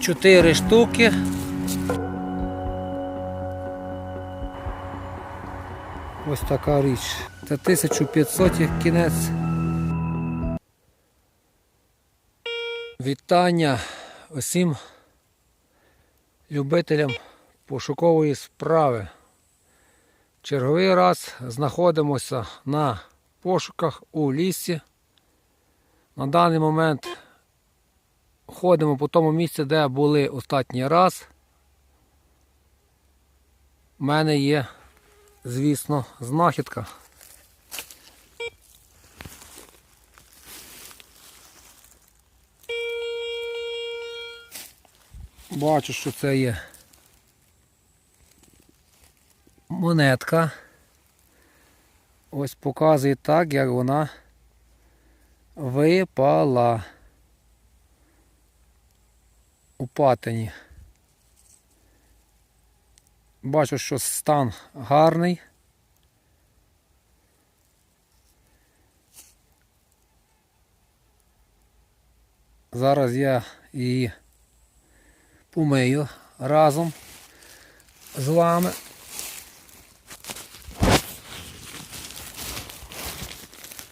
Чотири штуки. Ось така річ. Це 1500 кінець. Вітання усім любителям пошукової справи. Черговий раз знаходимося на пошуках у лісі. На даний момент ходимо по тому місці, де були останній раз. У мене є, звісно, знахідка. Бачу, що це є монетка. Ось показує так, як вона випала у патині. Бачу, що стан гарний. Зараз я її помию разом з вами.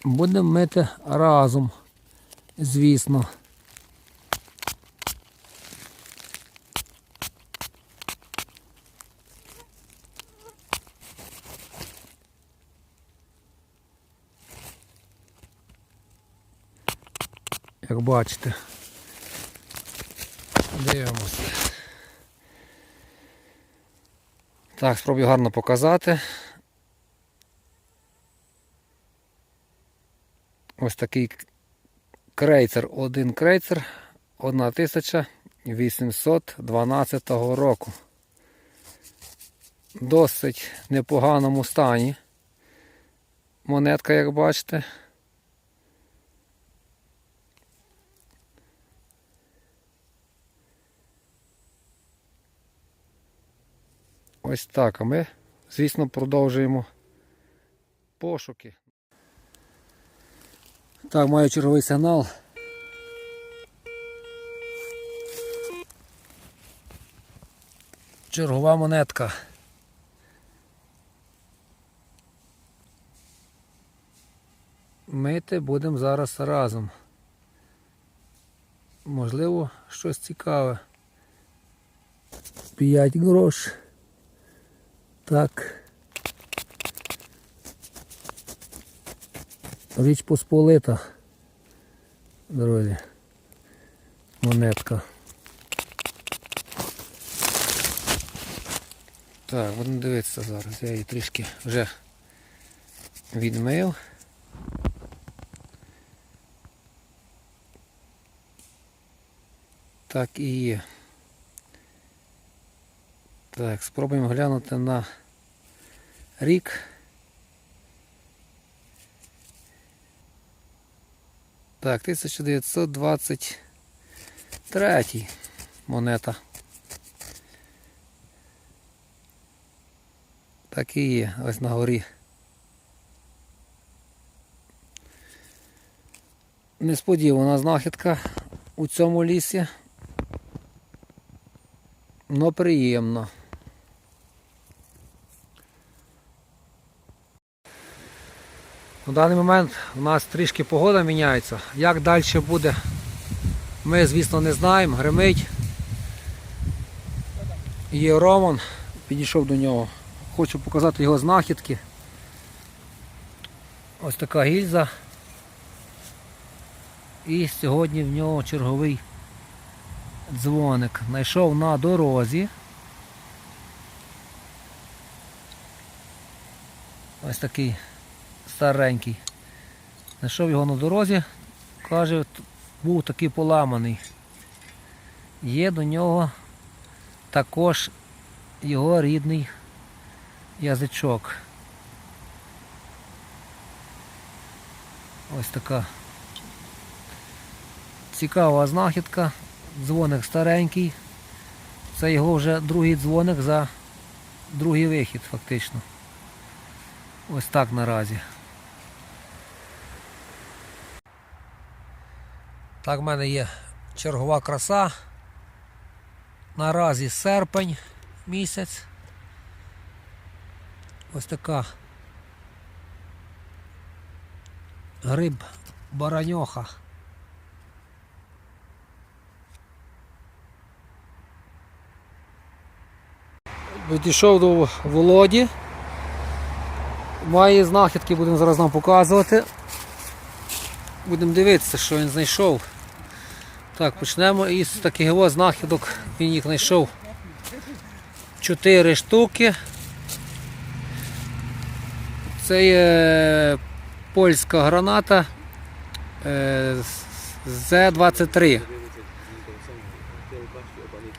Будемо мити разом, звісно. Як бачите. Дивимося. Так, спробую гарно показати. Ось такий крейцер, один крейцер 1812 року. Досить непоганому стані. Монетка, як бачите. Ось так. А ми, звісно, продовжуємо пошуки. Так, маю черговий сигнал. Чергова монетка. Мити будемо зараз разом. Можливо, щось цікаве. 5 грош. Так. Річ Посполита, друзі. Монетка. Так, будемо дивитися зараз. Я її трішки вже відмив. Так і є. Так, спробуємо глянути на рік. Так, 1923 монета. Так і є, ось на горі. Несподівана знахідка у цьому лісі. Но приємно. На даний момент у нас трішки погода міняється. Як далі буде, ми, звісно, не знаємо. Гримить. Є Роман, підійшов до нього. Хочу показати його знахідки. Ось така гільза. І сьогодні в нього черговий дзвоник. Знайшов на дорозі. Ось такий старенький. Знайшов його на дорозі, каже, був такий поламаний. Є до нього також його рідний язичок. Ось така цікава знахідка. Дзвоник старенький. Це його вже другий дзвоник за другий вихід фактично. Ось так наразі. Так, в мене є чергова краса. Наразі серпень місяць. Ось така гриб бараньоха. Підійшов до Володі. Має знахідки, будемо зараз нам показувати. Будемо дивитися, що він знайшов. Так, почнемо із таких ось знахідок. Він їх знайшов. Чотири штуки. Це є польська граната е, З-23.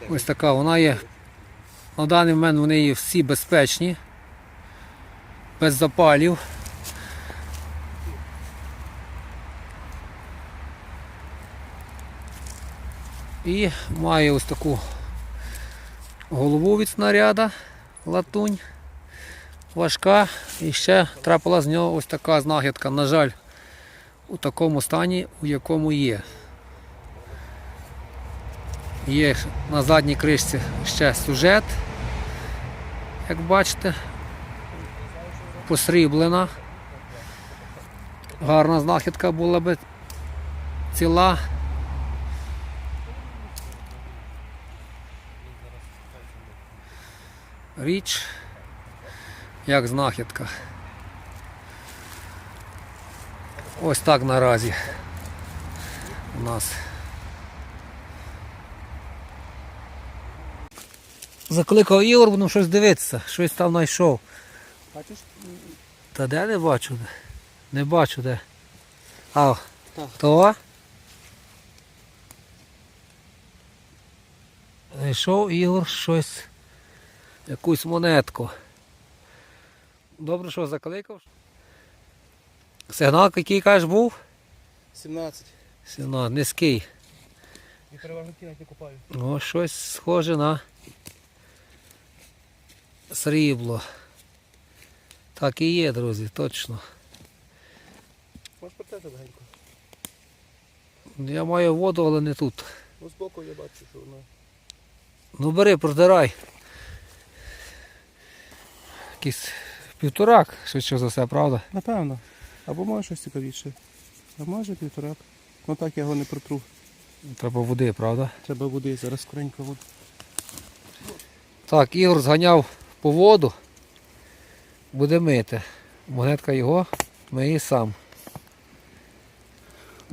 Ось така вона є. На даний момент вони всі безпечні, без запалів. І має ось таку голову від снаряда, латунь, важка. І ще трапила з нього ось така знахідка. На жаль, у такому стані, у якому є. Є на задній кришці ще сюжет, як бачите, посріблена. Гарна знахідка була би ціла. Річ як знахідка. Ось так наразі у нас. Закликав Ігор, будемо щось дивитися, щось там знайшов. Бачиш? Та де не бачу? Не бачу де. А, Так. то? Знайшов Ігор щось, якусь монетку. Добре, що закликав. Сигнал який кажеш був? 17. Сигнал низький. І переважно не купаю. О, щось схоже на срібло. Так і є, друзі, точно. Можеш протети легенько. Я маю воду, але не тут. Ну збоку я бачу, що воно. Ну бери, продирай. Якийсь півторак, швидше за все, правда? Напевно. Або може щось цікавіше. А може півторак. Ну так я його не протру. Треба води, правда? Треба води, зараз скоренько воду. Так, Ігор зганяв по воду. Буде мити. Монетка його, миє сам.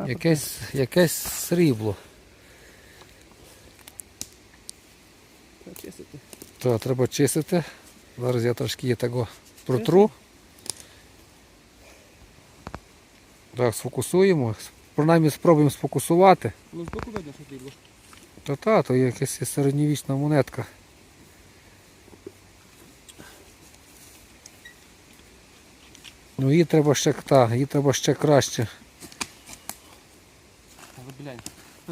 Якесь, якесь срібло. Треба чистити. То треба чистити. Зараз я трошки її того протру. Так, сфокусуємо. Принаймні спробуємо сфокусувати. Ну збоку видно, що дрібло. Та та, то якась середньовічна монетка. Ну її треба ще та, її треба ще краще. Але блянь.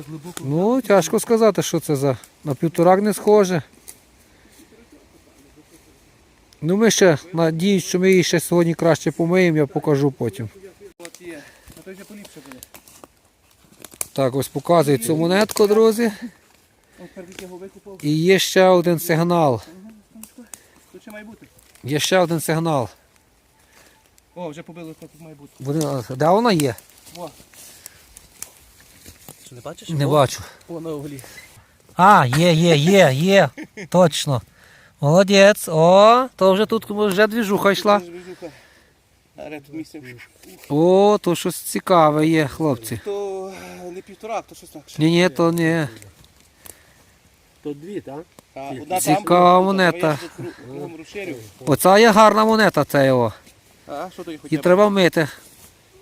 Глибоко. Ну, тяжко сказати, що це за. На півторак не схоже. Ну ми ще надіюсь, що ми її ще сьогодні краще помиємо, я покажу потім. Так, ось показую цю монетку, друзі. І є ще один сигнал. Є ще один сигнал. О, вже побило, що тут має бути. Вони- Де вона є? О. Що не бачиш? Не бачу. О, на углі. А, є, є, є, є. Точно. Молодець. О, то вже тут вже двіжуха йшла. О, то щось цікаве є, хлопці. То е, не півтора, то щось так. Ні, ні, то не. То дві, так? Одна Цікава монета. Оця є гарна монета, це його. А, що то є І треба мити.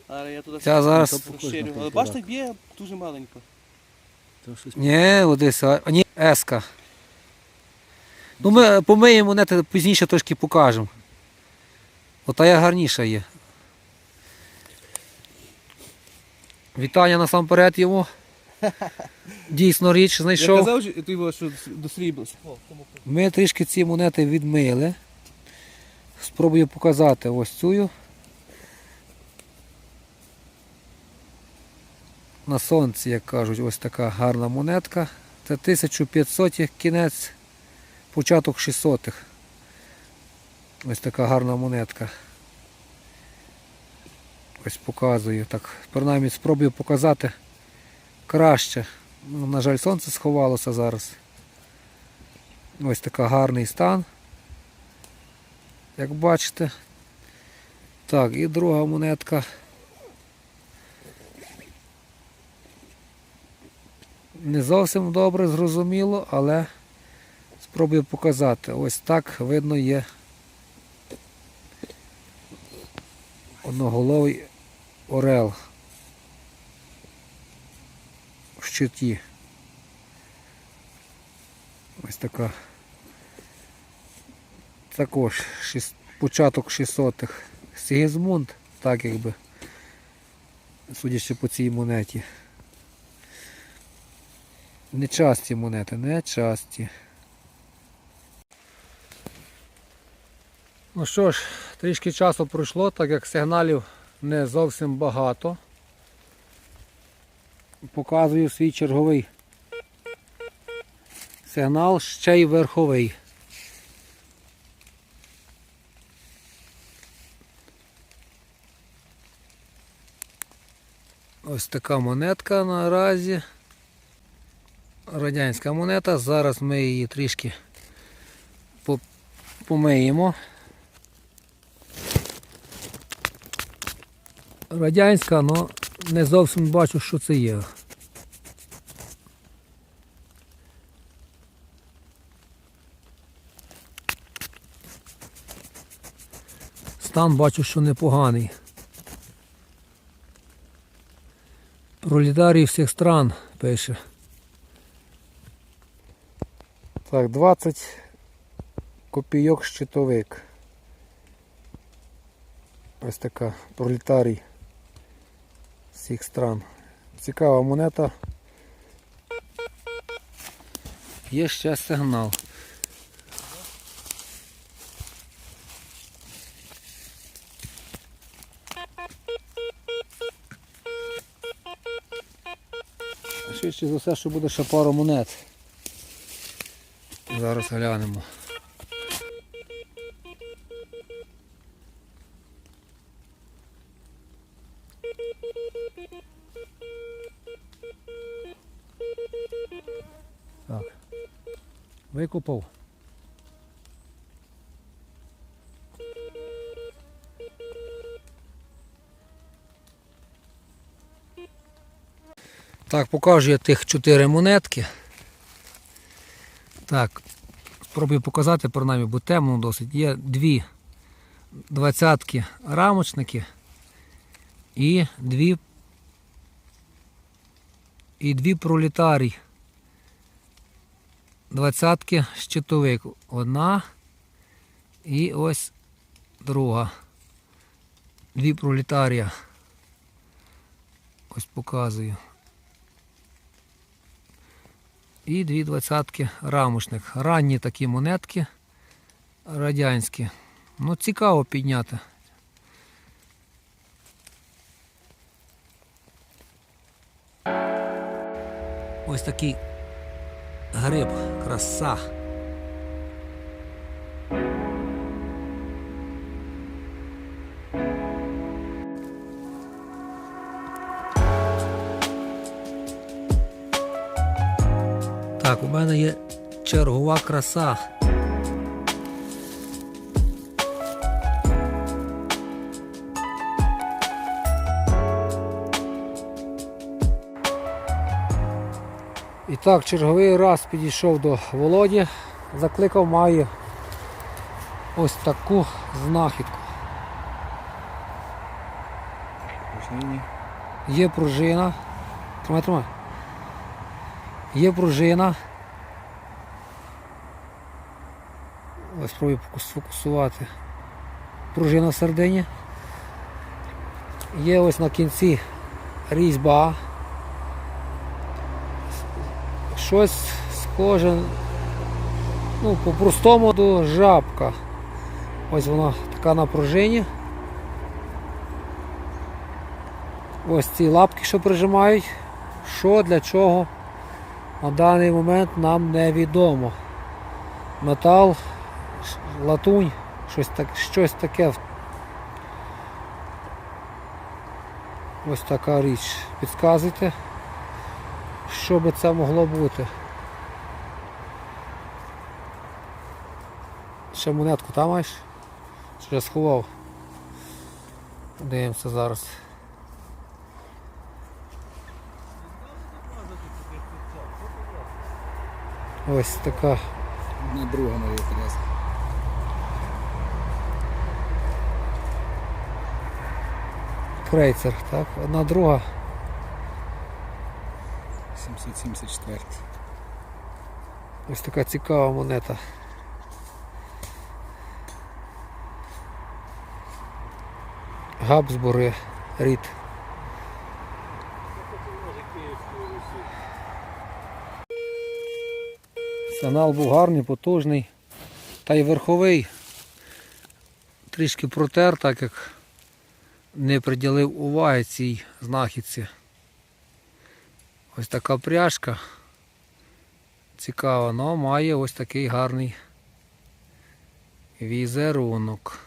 А я туди Ця зараз. розширю. Але бачите, б'є дуже маленько. То щось Ні, одесь, а ні, еска. Ну ми помиємо монети пізніше трошки покажемо. Ота я гарніша є. Вітання насамперед йому. Дійсно річ Я знайшов. казав, що ти його, що до срібла. Ми трішки ці монети відмили. Спробую показати ось цю. На сонці, як кажуть, ось така гарна монетка. Це 1500 кінець, початок 600-х. Ось така гарна монетка. Ось показую. Так, принаймні спробую показати краще. Ну, на жаль, сонце сховалося зараз. Ось така гарний стан. Як бачите. Так, і друга монетка. Не зовсім добре зрозуміло, але спробую показати. Ось так видно є одноголовий орел в щиті. Ось така. Також шіс- початок 600-х. Сігізмунд, так якби, судячи по цій монеті. Нечасті монети, нечасті. Ну що ж, трішки часу пройшло, так як сигналів не зовсім багато. Показую свій черговий сигнал, ще й верховий. Ось така монетка наразі. Радянська монета. Зараз ми її трішки помиємо. Радянська, але не зовсім бачу, що це є. Стан бачу, що непоганий. Пролетарій всіх стран пише. Так, 20 копійок щитовик. Ось така пролетарій всіх стран. Цікава монета. Є ще сигнал. Швидше за все, що буде ще пару монет. Зараз глянемо. Викупав. Так, покажу я тих чотири монетки. Так, спробую показати принаймні, бо темно досить. Є дві двадцятки рамочники і дві і дві пролетарій. Двадцятки щитовик. Одна і ось друга. Дві пролетарія. Ось показую. І дві двадцятки рамочник. Ранні такі монетки радянські. Ну, цікаво підняти. Ось такий гриб, краса. Так, у мене є чергова краса. І так, черговий раз підійшов до Володі, закликав, має ось таку знахідку. Є пружина. Тримай, тримай. Є пружина. Ось спробую сфокусувати. Пружина в середині. Є ось на кінці різьба. Щось схоже, ну, по-простому до жабка. Ось вона така на пружині. Ось ці лапки, що прижимають. Що, для чого, на даний момент нам невідомо. Метал, латунь, щось, так, щось таке. Ось така річ. Підказуйте, що би це могло бути. Ще монетку там маєш? Чи я сховав? Дивимося зараз. Ось така Одна друга моя якраз. крейцер, так? Одна друга. 774. Ось така цікава монета. Габсбури рід. Сигнал був гарний, потужний. Та й верховий трішки протер, так як не приділив уваги цій знахідці. Ось така пряжка. Цікаво, але має ось такий гарний візерунок.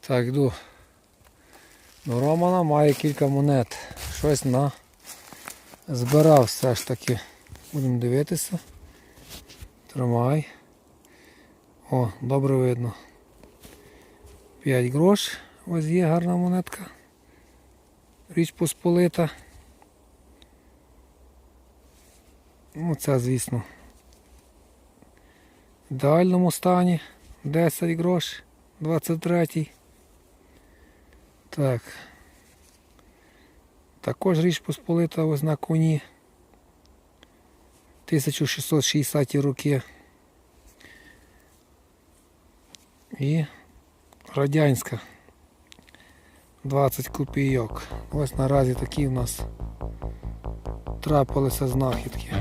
Так, йду. До Романа має кілька монет. Щось на збирав все ж таки. Будемо дивитися. Тримай. О, добре видно. 5 грош. Ось є гарна монетка. Річ Посполита. Ну, це, звісно. В ідеальному стані. 10 грош. 23. Так. Також річ Посполита ось на коні. 1660 роки. І радянська 20 копійок. Ось наразі такі в нас трапилися знахідки.